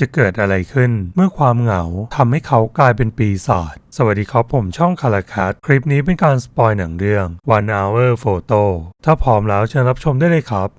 จะเกิดอะไรขึ้น เมื่อความเหงาทำให้เขากลายเป็นปีศาจสวัสดีครับผมช่องคาราคัสคลิปนี้เป็นการสปอยหนังเรื่อง One Hour Photo ถ้าพร้อมแล้วเชิญรับชมได้เลยครับ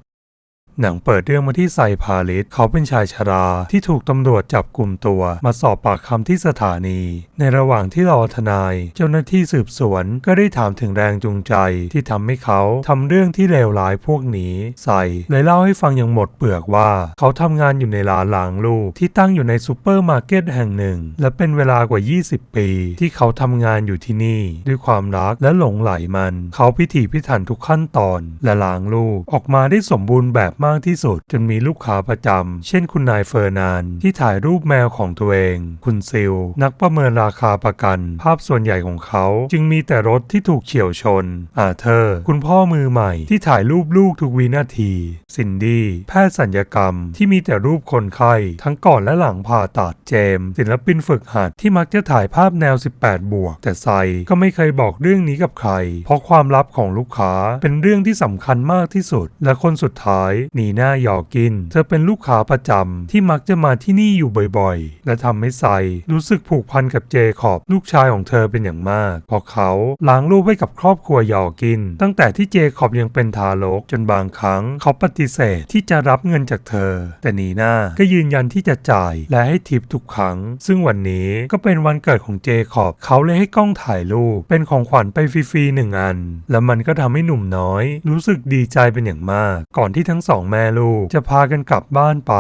หนังเปิดเรื่องมาที่ไซพาลิสเขาเป็นชายชราที่ถูกตำรวจจับกลุ่มตัว มาสอบปากคำที่สถานี ในระหว่างที่รอทนาย เจ้าหน้าที่สืบสวนก็ได้ถามถึงแรงจูงใจที่ทำให้เขาทำเรื่องที่เลวร้ายพวกนี้ใส่เลยเล่าให้ฟังอย่างหมดเปลือกว่า เขาทำงานอยู่ในร้านล้างลูกที่ตั้งอยู่ในซูเปอร์มาร์เก็ตแห่งหนึ่ง และเป็นเวลากว่า 20 ปี ที่เขาทำงานอยู่ที่นี่ ด้วยความรักและหลงไหลมัน เขาพิถีพิถันทุกขั้นตอน และล้างลูกออกมาได้สมบูรณ์แบบมากากที่สุดจนมีลูกค้าประจำ เช่นคุณนายเฟอร์นานที่ถ่ายรูปแมวของตัวเอง คุณซิล นักประเมินราคาประกัน ภาพส่วนใหญ่ของเขา จึงมีแต่รถที่ถูกเฉี่ยวชน อาเธอร์ คุณพ่อมือใหม่ที่ถ่ายรูปลูกทุกวินาที ซินดี้ แพทย์สัญญกรรมที่มีแต่รูปคนไข้ ทั้งก่อนและหลังผ่าตัด เจมส์ศิลปินฝึกหัดที่มักจะถ่ายภาพแนว 18 บวก แต่ไซก็ไม่เคยบอกเรื่องนี้กับใคร เพราะความลับของลูกค้าเป็นเรื่องที่สำคัญมากที่สุด และคนสุดท้ายนีน่ายอร์กิน เธอเป็นลูกค้าประจำที่มักจะมาที่นี่อยู่บ่อยๆ และทำให้ไซรู้สึกผูกพันกับเจคอบลูกชายของเธอเป็นอย่างมากเพราะเขาล้างลูกให้กับครอบครัวยอร์กิน ตั้งแต่ที่เจคอบยังเป็นทารกจนบางครั้งเขาปฏิเสธที่จะรับเงินจากเธอ แต่นีน่าก็ยืนยันที่จะจ่ายและให้ทิปทุกครั้ง ซึ่งวันนี้ก็เป็นวันเกิดของเจคอบเขาเลยให้กล้องถ่ายรูปเป็นของขวัญไปฟรีๆหนึ่งอัน และมันก็ทำให้หนุ่มน้อย รู้สึกดีใจเป็นอย่างมาก ก่อนที่ทั้งสองแม่ลูก จะพากันกลับบ้านไป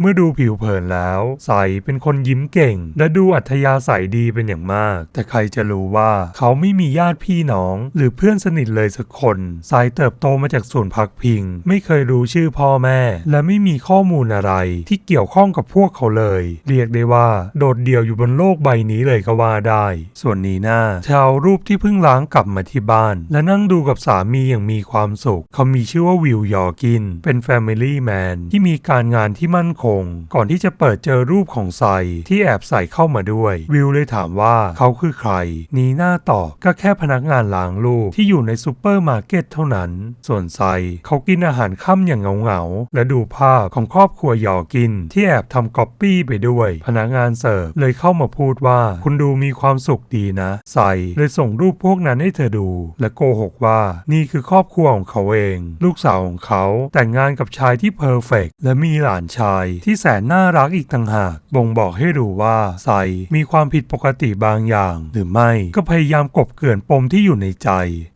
เมื่อดูผิวเผินแล้ว ใสเป็นคนยิ้มเก่ง และดูอัธยาศัยดีเป็นอย่างมาก แต่ใครจะรู้ว่าเขาไม่มีญาติพี่น้อง หรือเพื่อนสนิทเลยสักคนใสเติบโตมาจากส่วนพักพิง ไม่เคยรู้ชื่อพ่อแม่ และไม่มีข้อมูลอะไร ที่เกี่ยวข้องกับพวกเขาเลย เรียกได้ว่า โดดเดี่ยวอยู่บนโลกใบนี้เลยก็ว่าได้ ส่วนนีน่าเธอเอารูปที่เพิ่งล้างกลับมาที่บ้าน และนั่งดูกับสามีอย่างมีความสุข เขามีชื่อว่าวิวยอกิน เป็น Family Man ที่มีการงานที่มั่นคง ก่อนที่จะเปิดเจอรูปของไซที่แอบใส่เข้ามาด้วย วิวเลยถามว่าเขาคือใคร นีหน่าตอบก็แค่พนักงานล้างลูกที่อยู่ในซูเปอร์มาร์เก็ตเท่านั้น ส่วนไซเขากินอาหารค่ำอย่างเหงาๆและดูภาพของครอบครัวหยอกิน ที่แอบทำก๊อปปี้ไปด้วย พนักงานเสิร์ฟเลยเข้ามาพูดว่า คุณดูมีความสุขดีนะ ไซเลยส่งรูปพวกนั้นให้เธอดู และโกหกว่า นี่คือครอบครัวของเขาเอง ลูกสาวของเขาแต่งงานกับชายที่เพอร์เฟกและมีหลานชายที่แสนน่ารักอีกต่างหาก บ่งบอกให้รู้ว่าไซมีความผิดปกติบางอย่าง หรือไม่ก็พยายามกบเกลื่อนปมที่อยู่ในใจ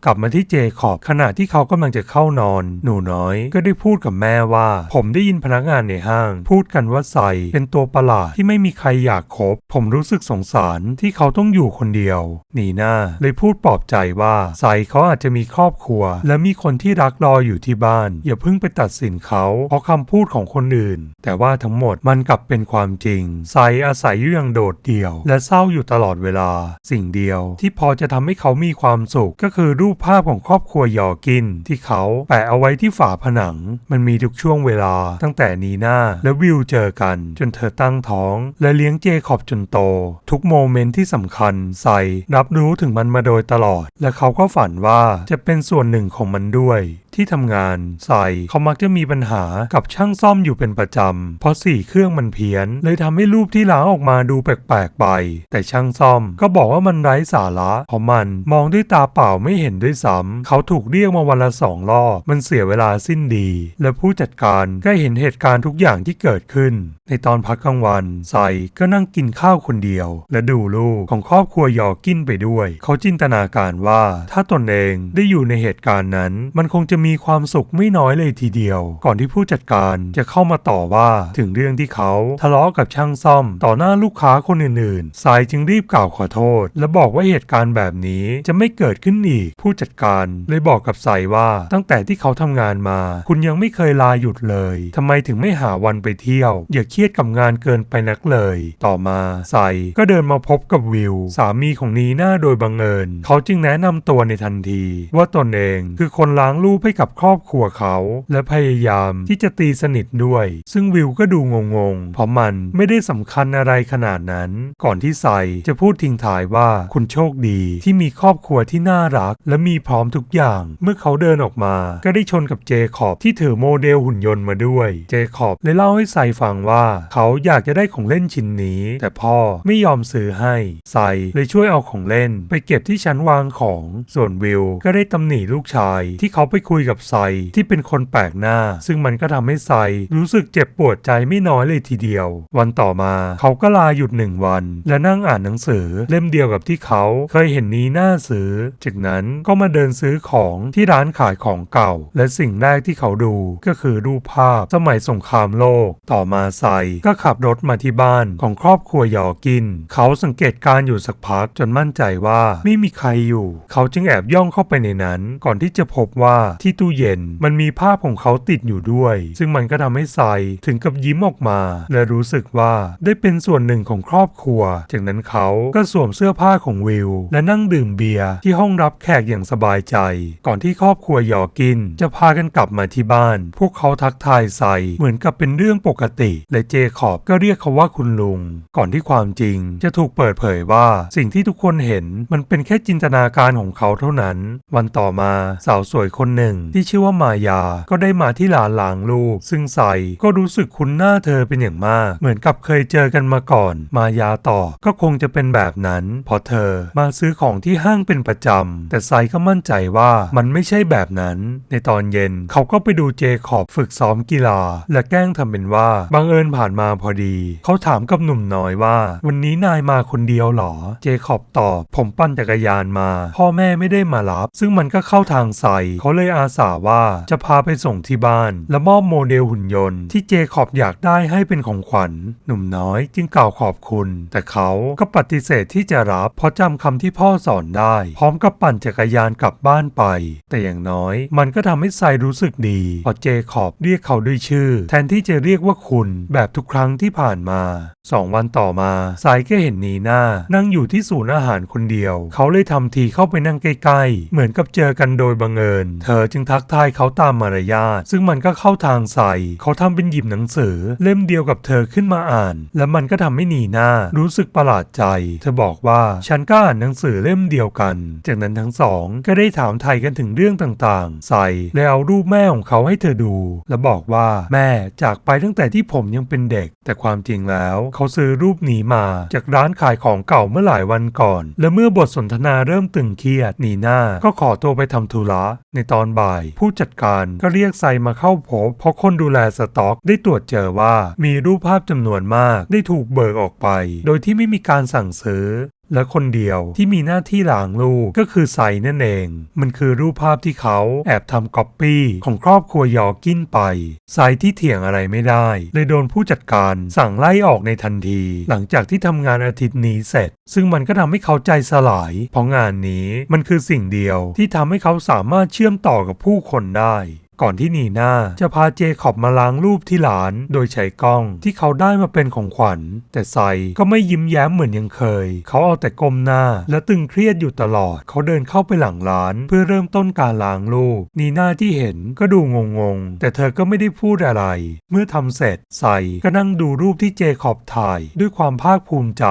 กลับมาที่เจคอบขณะที่เขากำลังจะเข้านอน หนูน้อยก็ได้พูดกับแม่ว่า ผมได้ยินพนักงานในห้าง พูดกันว่าไซเป็นตัวประหลาดที่ไม่มีใครอยากคบ ผมรู้สึกสงสารที่เขาต้องอยู่คนเดียวนีน่าเลยพูดปลอบใจว่าไซเขาอาจจะมีครอบครัว และมีคนที่รักรออยู่ที่บ้าน อย่าเพิ่งไปตัดสินเขาเพราะคำพูดของคนอื่น แต่ว่าทั้งหมดมันกลับเป็นความจริง ไซอาศัยอยู่อย่างโดดเดี่ยว และเศร้าอยู่ตลอดเวลา สิ่งเดียวที่พอจะทำให้เขามีความสุข ก็คือรูปภาพของครอบครัวยอกิน ที่เขาแปะเอาไว้ที่ฝาผนัง มันมีทุกช่วงเวลา ตั้งแต่นีน่าและวิวเจอกัน จนเธอตั้งท้อง และเลี้ยงเจคอบจนโต ทุกโมเมนต์ที่สำคัญไซรับรู้ถึงมันมาโดยตลอด และเขาก็ฝันว่าจะเป็นส่วนหนึ่งของมันด้วย ที่ทำงานใส่เขามักจะมีีปัญหากับช่างซ่อมอยู่เป็นประจำ เพราะสี่เครื่องมันเพี้ยน เลยทำให้รูปที่ล้างออกมาดูแปลกๆไป แต่ช่างซ่อมก็บอกว่ามันไร้สาระ เพราะมันมองด้วยตาเปล่าไม่เห็นด้วยซ้ำเขาถูกเรียกมาวันละสองรอบมันเสียเวลาสิ้นดี และผู้จัดการก็เห็นเหตุการณ์ทุกอย่างที่เกิดขึ้น ในตอนพักกลางวันใส่ก็นั่งกินข้าวคนเดียว และดูลูกของครอบครัวยอกินไปด้วย เขาจินตนาการว่าถ้าตนเองได้อยู่ในเหตุการณ์นั้น มันคงจะมีความสุขไม่น้อยเลยทีเดียวก่อนที่ผู้จัดการจะเข้ามาต่อว่าถึงเรื่องที่เขาทะเลาะกับช่างซ่อม ต่อหน้าลูกค้าคนอื่นๆ สายจึงรีบกล่าวขอโทษ และบอกว่าเหตุการณ์แบบนี้จะไม่เกิดขึ้นอีก ผู้จัดการเลยบอกกับสายว่าตั้งแต่ที่เขาทำงานมา คุณยังไม่เคยลาหยุดเลยทำไมถึงไม่หาวันไปเที่ยว อย่าเครียดกับงานเกินไปนักเลย ต่อมาไซก็เดินมาพบกับวิว สามีของนีน่าโดยบังเอิญ เขาจึงแนะนำตัวในทันที ว่าตนเองคือคนล้างรูปให้กับครอบครัวเขา และพยายายามที่จะตีสนิทด้วย ซึ่งวิวก็ดูงงๆ เพราะมันไม่ได้สำคัญอะไรขนาดนั้น ก่อนที่ไซจะพูดทิ้งท้ายว่าคุณโชคดีที่มีครอบครัวที่น่ารัก และมีพร้อมทุกอย่าง เมื่อเขาเดินออกมา ก็ได้ชนกับเจคอบที่ถือโมเดลหุ่นยนต์มาด้วย เจคอบเลยเล่าให้ไซฟังว่า เขาอยากจะได้ของเล่นชิ้นนี้ แต่พ่อไม่ยอมซื้อให้ ไซเลยช่วยเอาของเล่น ไปเก็บที่ชั้นวางของ ส่วนวิวก็ได้ตำหนิลูกชาย ที่เขาไปคุยกับไซที่เป็นคนแปลกหน้าซึ่งมันก็ทำให้ไซรู้สึกเจ็บปวดใจไม่น้อยเลยทีเดียว วันต่อมาเขาก็ลาหยุดหนึ่งวัน และนั่งอ่านหนังสือเล่มเดียวกับที่เขาเคยเห็นนี้หน้าซื้อ จากนั้นก็มาเดินซื้อของที่ร้านขายของเก่า และสิ่งแรกที่เขาดูก็คือรูปภาพสมัยสงครามโลก ต่อมาไซก็ขับรถมาที่บ้านของครอบครัวยอกิน เขาสังเกตการ์อยู่สักพักจนมั่นใจว่าไม่มีใครอยู่ เขาจึงแอบย่องเข้าไปในนั้น ก่อนที่จะพบว่าที่ตู้เย็นมันมีภาพของเขาติดอยู่ด้วย ซึ่งมันก็ทำให้ไซถึงกับยิ้มออกมา และรู้สึกว่าได้เป็นส่วนหนึ่งของครอบครัว จากนั้นเขาก็สวมเสื้อผ้าของวิวและนั่งดื่มเบียร์ที่ห้องรับแขกอย่างสบายใจ ก่อนที่ครอบครัวยอกิน จะพากันกลับมาที่บ้าน พวกเขาทักทายไซเหมือนกับเป็นเรื่องปกติ และเจคอบก็เรียกเขาว่าคุณลุง ก่อนที่ความจริง จะถูกเปิดเผยว่าสิ่งที่ทุกคนเห็นมันเป็นแค่จินตนาการของเขาเท่านั้น วันต่อมาสาวสวยคนหนึ่งที่ชื่อว่ามายาก็ได้มาที่ร้านหลางลูก ซึ่งไซก็รู้สึกคุ้นหน้าเธอเป็นอย่างมาก เหมือนกับเคยเจอกันมาก่อน มายาต่อก็คงจะเป็นแบบนั้นพราะเธอมาซื้อของที่ห้างเป็นประจำ แต่ไซก็มั่นใจว่ามันไม่ใช่แบบนั้น ในตอนเย็นเขาก็ไปดูเจคอบฝึกซ้อมกีฬา และแกล้งทำเป็นว่าบังเอิญผ่านมาพอดี เขาถามกับหนุ่มน้อยว่า วันนี้นายมาคนเดียวหรอ เจคอบตอบ ผมปั่นจักรยานมา พ่อแม่ไม่ได้มารับ ซึ่งมันก็เข้าทางไซเขาเลยอาสาว่าจะพาไปส่งที่บ้านและมอบโมเดลหุ่นยนต์ที่เจคอบอยากได้ให้เป็นของขวัญ หนุ่มน้อยจึงกล่าวขอบคุณ แต่เขาก็ปฏิเสธที่จะรับเพราะจำคำที่พ่อสอนได้ พร้อมกับปั่นจักรยานกลับบ้านไป แต่อย่างน้อยมันก็ทำให้ไซรู้สึกดีเพราะเจคอบเรียกเขาด้วยชื่อ แทนที่จะเรียกว่าคุณแบบทุกครั้งที่ผ่านมาสองวันต่อมาไซก็เห็นนีน่านั่งอยู่ที่ศูนย์อาหารคนเดียว เขาเลยทำทีเข้าไปนั่งใกล้ๆ เหมือนกับเจอกันโดยบังเอิญ เธอจึงทักทายเขาตามมารยาทซึ่งมันก็เข้าทางใส่เขาทำเป็นหยิบหนังสือ เล่มเดียวกับเธอขึ้นมาอ่าน และมันก็ทำให้นีน่ารู้สึกประหลาดใจ เธอบอกว่าฉันก็อ่านหนังสือเล่มเดียวกัน จากนั้นทั้งสองก็ได้ถามไทยกันถึงเรื่องต่างๆ ใส่เลยเอารูปแม่ของเขาให้เธอดู และบอกว่าแม่จากไปตั้งแต่ที่ผมยังเป็นเด็ก แต่ความจริงแล้ว เขาซื้อรูปนี้มาจากร้านขายของเก่าเมื่อหลายวันก่อน และเมื่อบทสนทนาเริ่มตึงเครียดนีน่าก็ขอตัวไปทำธุระในตอนบ่าย ผู้จัดการก็เรียกไซมาเข้าพบเพราะคนดูแลสต็อกได้ตรวจเจอว่ามีรูปภาพจำนวนมากได้ถูกเบิกออกไป โดยที่ไม่มีการสั่งซื้อและคนเดียวที่มีหน้าที่ล้างลูกก็คือไซนั่นเอง มันคือรูปภาพที่เขาแอบทำก๊อปปี้ของครอบครัวยอกินไปไซที่เถียงอะไรไม่ได้ เลยโดนผู้จัดการสั่งไล่ออกในทันที หลังจากที่ทำงานอาทิตย์นี้เสร็จ ซึ่งมันก็ทำให้เขาใจสลาย เพราะงานนี้มันคือสิ่งเดียวที่ทำให้เขาสามารถเชื่อมต่อกับผู้คนได้ ก่อนที่นีน่าจะพาเจคอบมาล้างรูปที่ร้าน โดยใช้กล้องที่เขาได้มาเป็นของขวัญ แต่ไซก็ไม่ยิ้มแย้มเหมือนยังเคย เขาเอาแต่ก้มหน้าและตึงเครียดอยู่ตลอด เขาเดินเข้าไปหลังร้าน เพื่อเริ่มต้นการล้างรูป นีน่าที่เห็นก็ดูงงๆ แต่เธอก็ไม่ได้พูดอะไร เมื่อทำเสร็จไซก็นั่งดูรูปที่เจคอบถ่าย ด้วยความภาคภูมิใจ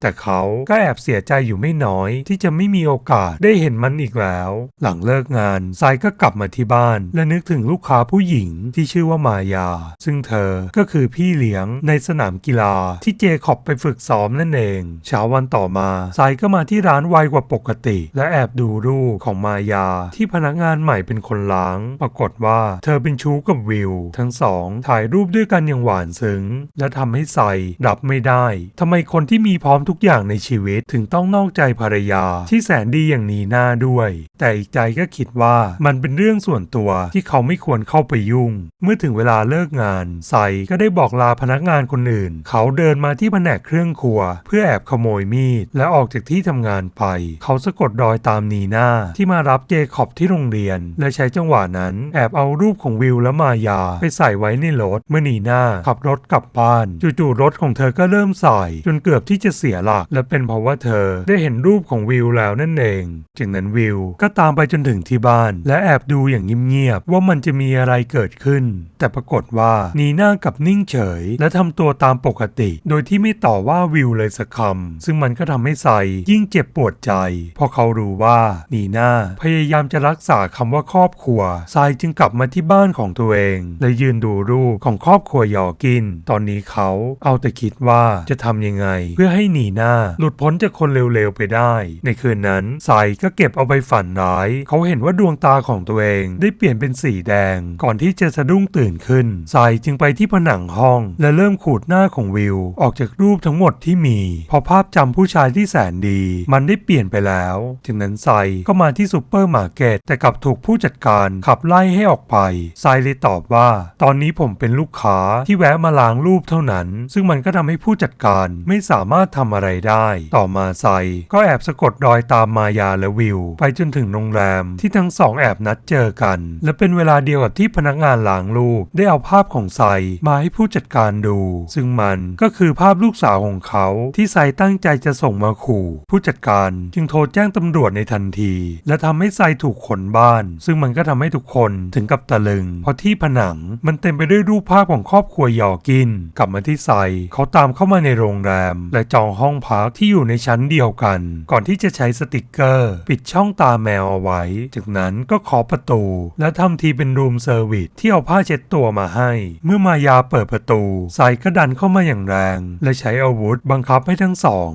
แต่เขาก็แอบเสียใจอยู่ไม่น้อย ที่จะไม่มีโอกาสได้เห็นมันอีกแล้ว หลังเลิกงานไซก็กลับมาที่บ้านและนึกถึงึงลูกค้าผู้หญิงที่ชื่อว่ามายา ซึ่งเธอก็คือพี่เลี้ยงในสนามกีฬาที่เจคอบไปฝึกซ้อมนั่นเองเช้าวันต่อมาไซก็มาที่ร้านไวกว่าปกติ และแอบดูรูปของมายา ที่พนักงานใหม่เป็นคนล้าง ปรากฏว่าเธอเป็นชู้กับวิว ทั้งสองถ่ายรูปด้วยกันอย่างหวานซึ้ง และทำให้ไซรับไม่ได้ทำไมคนที่มีพร้อมทุกอย่างในชีวิตถึงต้องนอกใจภรรยาที่แสนดีอย่างนี้หน่าด้วย แต่อีกใจก็คิดว่ามันเป็นเรื่องส่วนตัวที่เขาไม่ควรเข้าไปยุ่ง เมื่อถึงเวลาเลิกงานไซก็ได้บอกลาพนักงานคนอื่น เขาเดินมาที่แผนกเครื่องครัว เพื่อแอบขโมยมีด และออกจากที่ทำงานไป เขาสะกดรอยตามนีน่าที่มารับเจคอบที่โรงเรียน และใช้จังหวะนั้นแอบเอารูปของวิลและมายา ไปใส่ไว้ในรถเมื่อนีน่าขับรถกลับบ้านจู่ๆรถของเธอก็เริ่มสาย จนเกือบที่จะเสียหลัก และเป็นเพราะว่าเธอได้เห็นรูปของวิลแล้วนั่นเอง จากนั้นวิลก็ตามไปจนถึงที่บ้าน และแอบดูอย่างเงียบๆว่ามมันจะมีอะไรเกิดขึ้น แต่ปรากฏว่านีน่ากับนิ่งเฉย และทำตัวตามปกติ โดยที่ไม่ต่อว่าวิวเลยสักคำซึ่งมันก็ทำให้ไซยิ่งเจ็บปวดใจเพราะเขารู้ว่านีน่าพยายามจะรักษาคำว่าครอบครัวไซจึงกลับมาที่บ้านของตัวเอง และยืนดูรูปของครอบครัวยอกิน ตอนนี้เขาเอาแต่คิดว่าจะทำยังไง เพื่อให้นีน่าหลุดพ้นจากคนเร็วๆไปได้ ในคืนนั้นไซก็เก็บเอาไปฝันร้าย เขาเห็นว่าดวงตาของตัวเองได้เปลี่ยนเป็นสีแดง ก่อนที่จะสะดุ้งตื่นขึ้นไซจึงไปที่ผนังห้อง และเริ่มขูดหน้าของวิว ออกจากรูปทั้งหมดที่มีพอภาพจำผู้ชายที่แสนดี มันได้เปลี่ยนไปแล้วจากนั้นไซก็มาที่ซูเปอร์มาร์เก็ตแต่กลับถูกผู้จัดการขับไล่ให้ออกไปไซเลยตอบว่า ตอนนี้ผมเป็นลูกค้าที่แวะมาล้างรูปเท่านั้น ซึ่งมันก็ทำให้ผู้จัดการไม่สามารถทำอะไรได้ ต่อมาไซก็แอบสะกดรอยตามมายาและวิว ไปจนถึงโรงแรมที่ทั้งสองแอบนัดเจอกัน และเป็นเววลาเดียวกับที่พนักงานล้างรูปได้เอาภาพของไซมาให้ผู้จัดการดู ซึ่งมันก็คือภาพลูกสาวของเขาที่ไซตั้งใจจะส่งมาขู่ ผู้จัดการจึงโทรแจ้งตำรวจในทันที และทำให้ไซถูกขนบ้าน ซึ่งมันก็ทำให้ทุกคนถึงกับตะลึง เพราะที่ผนังมันเต็มไปด้วยรูปภาพของครอบครัวยอกิน กลับมาที่ไซเขาตามเข้ามาในโรงแรม และจองห้องพักที่อยู่ในชั้นเดียวกัน ก่อนที่จะใช้สติกเกอร์ ปิดช่องตาแมวเอาไว้ จากนั้นก็เคาะประตู และทำทีเป็นรูมเซอร์วิสที่เอาผ้าเช็ดตัวมาให้ เมื่อมายาเปิดประตูไซก็ดันเข้ามาอย่างแรง และใช้อาวุธบังคับให้ทั้งสอง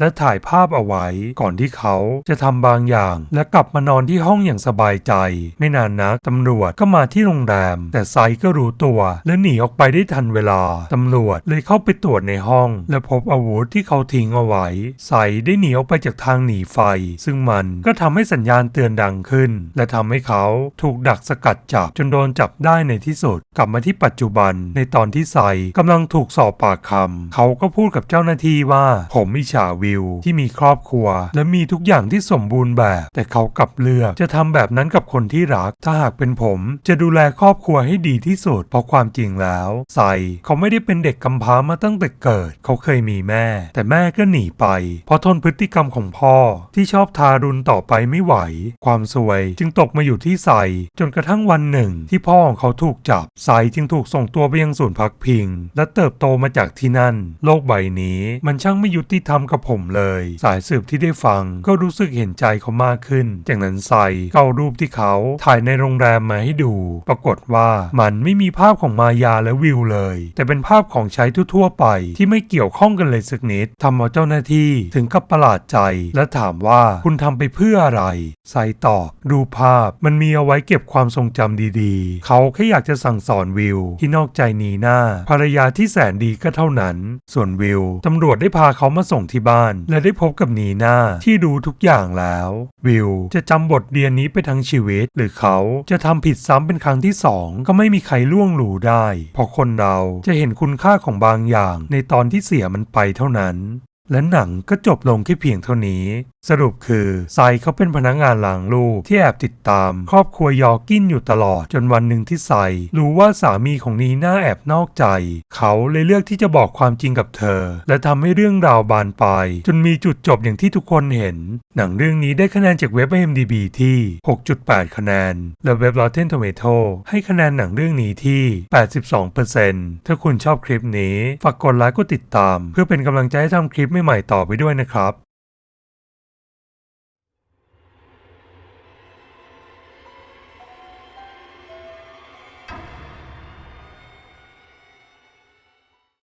และถ่ายภาพเอาไว้ก่อนที่เขาจะทำบางอย่าง และกลับมานอนที่ห้องอย่างสบายใจ ไม่นานนักตำรวจก็มาที่โรงแรม แต่ไซก็รู้ตัวและหนีออกไปได้ทันเวลาตำรวจเลยเข้าไปตรวจในห้อง และพบอาวุธที่เขาทิ้งเอาไว้ไซได้หนีออกไปจากทางหนีไฟ ซึ่งมันก็ทำให้สัญญาณเตือนดังขึ้น และทำให้เขาถูกดักสกัดจับจนโดนจับได้ในที่สุด กลับมาที่ปัจจุบัน ในตอนที่ไซกำลังถูกสอบปากคำเขาก็พูดกับเจ้าหน้าที่ว่าผมมิฉาวิวที่มีครอบครัว และมีทุกอย่างที่สมบูรณ์แบบ แต่เขากลับเลือกจะทำแบบนั้นกับคนที่รัก ถ้าหากเป็นผมจะดูแลครอบครัวให้ดีที่สุด เพราะความจริงแล้วไซเขาไม่ได้เป็นเด็กกำพร้ามาตั้งแต่เกิด เขาเคยมีแม่ แต่แม่ก็หนีไป เพราะทนพฤติกรรมของพ่อที่ชอบทารุณต่อไปไม่ไหว ความซวยจึงตกมาอยู่ที่ไซจนกระทั่งวันหนึ่ง ที่พ่อของเขาถูกจับไซจึงถูกส่งตัวไปยังศูนย์พักพิง และเติบโตมาจากที่นั่น โลกใบนี้มันช่างไม่ยุติธรรมกับผมเลย สายสืบที่ได้ฟังก็รู้สึกเห็นใจเขามากขึ้น จากนั้นไซก็เอารูปที่เขาถ่ายในโรงแรมมาให้ดู ปรากฏว่ามันไม่มีภาพของมายาและวิวเลย แต่เป็นภาพของใช้ทั่วๆ ไปที่ไม่เกี่ยวข้องกันเลยสักนิดทำเอาเจ้าหน้าที่ถึงกับประหลาดใจ และถามว่าคุณทำไปเพื่ออะไรไซตอบรูปภาพมันมีเอาไว้เก็บความทรงจำดีๆ เขาแค่อยากจะสั่งสอนวิว ที่นอกใจนีน่าภรรยาที่แสนดีก็เท่านั้น ส่วนวิวตำรวจได้พาเขามาส่งที่บ้านและได้พบกับนีน่าที่รู้ทุกอย่างแล้ว วิวจะจำบทเรียนนี้ไปทั้งชีวิต หรือเขาจะทำผิดซ้ำเป็นครั้งที่สองก็ไม่มีใครล่วงรู้ได้ เพราะคนเราจะเห็นคุณค่าของบางอย่างในตอนที่เสียมันไปเท่านั้น และหนังก็จบลงแค่เพียงเท่านี้ สรุปคือไซเขาเป็นพนักงานหล้างลูกที่แอบติดตาม ครอบครัวยอกินอยู่ตลอดจนวันหนึ่งที่ไซรู้ว่าสามีของนีน่าแอบนอกใจ เขาเลยเลือกที่จะบอกความจริงกับเธอ และทำให้เรื่องราวบานปลายจนมีจุดจบอย่างที่ทุกคนเห็น หนังเรื่องนี้ได้คะแนนจากเว็บ IMDb ที่ 6.8 คะแนน และเว็บ Rotten Tomato ให้คะแนนหนังเรื่องนี้ที่ 82%ถ้าคุณชอบคลิปนี้ฝากกดไลค์กดติดตาม เพื่อเป็นกำลังใจให้ทำคลิปใหม่ๆต่อไปด้วยนะครับ